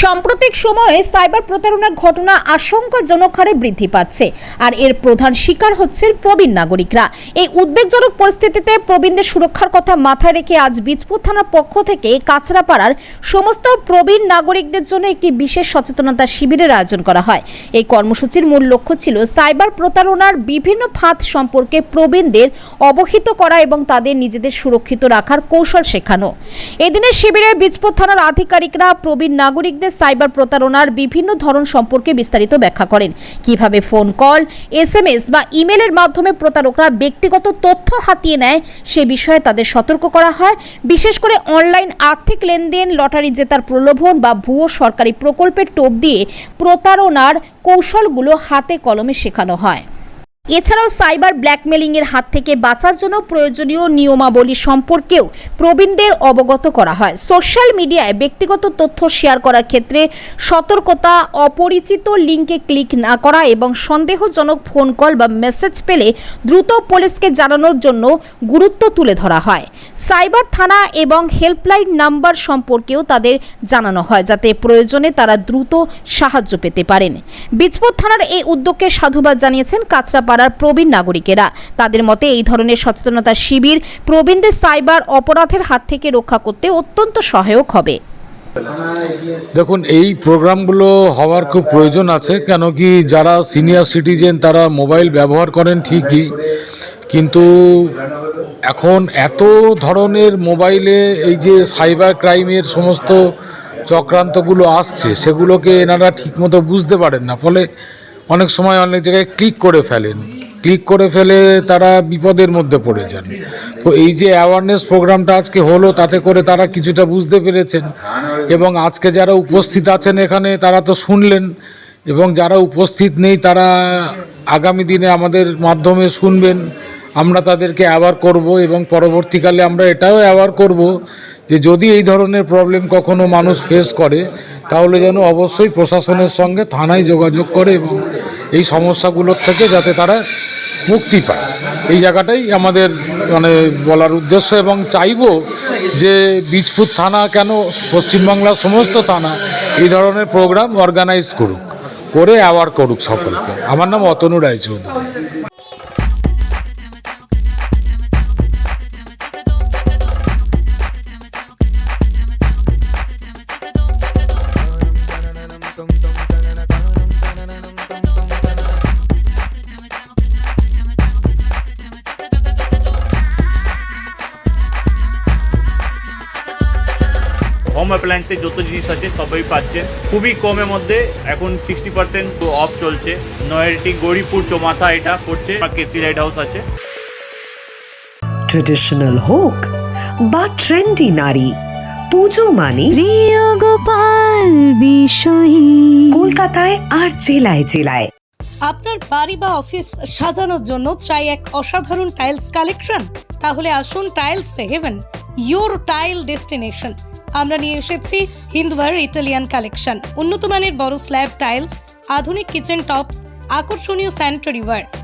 সাম্প্রতিক সময়ে সাইবার প্রতারণার ঘটনা আশঙ্কাজনক হারে বৃদ্ধি পাচ্ছে। আর এর প্রধান শিকার হচ্ছেন প্রবীণ নাগরিকরা। এই উদ্বেগজনক পরিস্থিতিতে প্রবীণদের সুরক্ষার কথা মাথায় রেখে আজ বীজপুর থানার পক্ষ থেকে কাছড়াপাড়ার সমস্ত প্রবীণ নাগরিকদের জন্য একটি বিশেষ সচেতনতা শিবিরের আয়োজন করা হয়। এই কর্মসূচির মূল লক্ষ্য ছিল সাইবার প্রতারণার বিভিন্ন ফাঁদ সম্পর্কে প্রবীণদের অবহিত করা এবং তাদের নিজেদের সুরক্ষিত রাখার কৌশল শেখানো। এদিনের শিবিরে বীজপুর থানার আধিকারিকরা প্রবীণ নাগরিকদের সাইবার প্রতারণার বিভিন্ন ধরন সম্পর্কে বিস্তারিত ব্যাখ্যা করেন। কীভাবে ফোন কল, এসএমএস বা ইমেলের মাধ্যমে প্রতারকরা ব্যক্তিগত তথ্য হাতিয়ে নেয়, সে বিষয়ে তাদের সতর্ক করা হয়। বিশেষ করে অনলাইন আর্থিক লেনদেন, লটারি জেতার প্রলোভন বা ভুয়ো সরকারি প্রকল্পের টোপ দিয়ে প্রতারণার কৌশলগুলো হাতে কলমে শেখানো হয়। এছাড়াও সাইবার ব্ল্যাকমেলিংয়ের হাত থেকে বাঁচার জন্য প্রয়োজনীয় নিয়মাবলী সম্পর্কেও প্রবীণদের অবগত করা হয়। সোশ্যাল মিডিয়ায় ব্যক্তিগত তথ্য শেয়ার করার ক্ষেত্রে সতর্কতা, অপরিচিত লিঙ্কে ক্লিক না করা এবং সন্দেহজনক ফোন কল বা মেসেজ পেলে দ্রুত পুলিশকে জানানোর জন্য গুরুত্ব তুলে ধরা হয়। সাইবার থানা এবং হেল্পলাইন নাম্বার সম্পর্কেও তাদের জানানো হয়, যাতে প্রয়োজনে তারা দ্রুত সাহায্য পেতে পারেন। বীজপুর থানার এই উদ্যোগকে সাধুবাদ জানিয়েছেন কাঁচরাপাড়ার প্রবীণ নাগরিকেরা। তাদের মতে, এই ধরনের সচেতনতা শিবির প্রবীণদের সাইবার অপরাধের হাত থেকে রক্ষা করতে অত্যন্ত সহায়ক হবে। দেখুন, এই প্রোগ্রামগুলো হওয়ার খুব প্রয়োজন আছে, কেন কি যারা সিনিয়র সিটিজেন তারা মোবাইল ব্যবহার করেন ঠিকই, কিন্তু এখন এত ধরনের মোবাইলে এই যে সাইবার ক্রাইমের সমস্ত চক্রান্তগুলো আসছে, সেগুলোকে এনারা ঠিকমতো বুঝতে পারেন না। ফলে অনেক সময় অনেক জায়গায় ক্লিক করে ফেলেন। ক্লিক করে ফেলে তারা বিপদের মধ্যে পড়ে যান। তো এই যে অ্যাওয়ারনেস প্রোগ্রামটা আজকে হলো, তাতে করে তারা কিছুটা বুঝতে পেরেছেন এবং আজকে যারা উপস্থিত আছেন এখানে, তারা তো শুনলেন এবং যারা উপস্থিত নেই, তারা আগামী দিনে আমাদের মাধ্যমে শুনবেন। আমরা তাদেরকে অ্যাওয়ার করব এবং পরবর্তীকালে আমরা এটাও অ্যাওয়ার করব যে যদি এই ধরনের প্রবলেম কখনো মানুষ ফেস করে, তাহলে যেন অবশ্যই প্রশাসনের সঙ্গে থানায় যোগাযোগ করে এবং এই সমস্যাগুলোর থেকে যাতে তারা মুক্তি পায়। এই জায়গাটাই আমাদের মানে বলার উদ্দেশ্য এবং চাইব যে বীজপুর থানা কেন পশ্চিমবাংলার সমস্ত থানা এই ধরনের প্রোগ্রাম অর্গানাইজ করুক, করে অ্যাওয়ার করুক সকলকে। আমার নাম অতনু রায়চৌধুরী। হোম অ্যাপ্লায়েন্সের যত জিনিস আছে, সবই পাচ্ছেন খুবই কমের মধ্যে এখন সিক্সটি পার্সেন্ট অফ চলছে। নয়ারটি গৌরীপুর চৌমাথা এটা পড়ছে কেসি লাইট হাউস আছে। ট্রেডিশনাল হোক, বা ট্রেন্ডি নারী পুজো মানে প্রিয় গোপাল বিষয়ী। কলকাতায় আর জেলায় জেলায়। আপনার বাড়ি বা অফিস সাজানোর জন্য চাই এক অসাধারণ টাইলস কালেকশন? তাহলে আসুন tiles heaven your tile destination. আমরা নিয়ে এসেছি হিন্দওয়ার ইটালিয়ান কালেকশন। উন্নত মানের বড় স্ল্যাব টাইলস আধুনিক কিচেন টপস আকর্ষণীয় স্যানিটারি ওয়্যার।